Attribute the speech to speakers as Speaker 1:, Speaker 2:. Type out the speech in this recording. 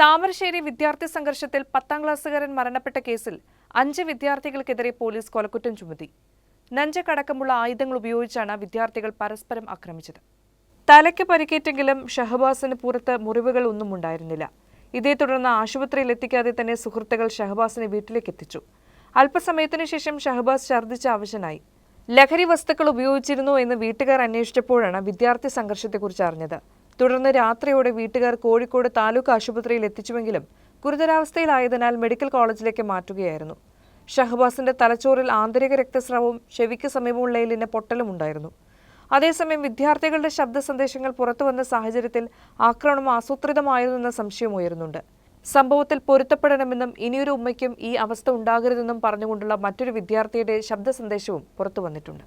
Speaker 1: താമരശ്ശേരി വിദ്യാർത്ഥി സംഘർഷത്തിൽ പത്താം ക്ലാസ്സുകാരൻ മരണപ്പെട്ട കേസിൽ അഞ്ച് വിദ്യാർത്ഥികൾക്കെതിരെ പോലീസ് കൊലക്കുറ്റം ചുമത്തി. നഞ്ചക്കടക്കമുള്ള ആയുധങ്ങൾ ഉപയോഗിച്ചാണ് വിദ്യാർത്ഥികൾ പരസ്പരം ആക്രമിച്ചത്. തലയ്ക്ക് പരിക്കേറ്റെങ്കിലും ഷഹബാസിന് പുറത്ത് മുറിവുകൾ ഒന്നും ഉണ്ടായിരുന്നില്ല. ഇതേ തുടർന്ന് ആശുപത്രിയിൽ എത്തിക്കാതെ തന്നെ സുഹൃത്തുക്കൾ ഷഹബാസിനെ വീട്ടിലേക്ക് എത്തിച്ചു. അല്പസമയത്തിനു ശേഷം ഷഹബാസ് ഛർദ്ദിച്ച ആവശ്യനായി. ലഹരി വസ്തുക്കൾ ഉപയോഗിച്ചിരുന്നു എന്ന് വീട്ടുകാർ അന്വേഷിച്ചപ്പോഴാണ് വിദ്യാർത്ഥി സംഘർഷത്തെക്കുറിച്ച് അറിഞ്ഞത്. തുടർന്ന് രാത്രിയോടെ വീട്ടുകാർ കോഴിക്കോട് താലൂക്ക് ആശുപത്രിയിൽ എത്തിച്ചുവെങ്കിലും ഗുരുതരാവസ്ഥയിലായതിനാൽ മെഡിക്കൽ കോളേജിലേക്ക് മാറ്റുകയായിരുന്നു. ഷഹബാസിന്റെ തലച്ചോറിൽ ആന്തരിക രക്തസ്രാവവും ചെവിക്ക് സമീപമുള്ള എല്ലിന് പൊട്ടലും ഉണ്ടായിരുന്നു. അതേസമയം വിദ്യാർത്ഥികളുടെ ശബ്ദ സന്ദേശങ്ങൾ പുറത്തുവന്ന സാഹചര്യത്തിൽ ആക്രമണം ആസൂത്രിതമായിരുന്നെന്ന സംശയം ഉയരുന്നുണ്ട്. സംഭവത്തിൽ പൊരുത്തപ്പെടണമെന്നും ഇനിയൊരു ഉമ്മയ്ക്കും ഈ അവസ്ഥ ഉണ്ടാകരുതെന്നും പറഞ്ഞുകൊണ്ടുള്ള മറ്റൊരു വിദ്യാർത്ഥിയുടെ ശബ്ദ സന്ദേശവും പുറത്തു വന്നിട്ടുണ്ട്.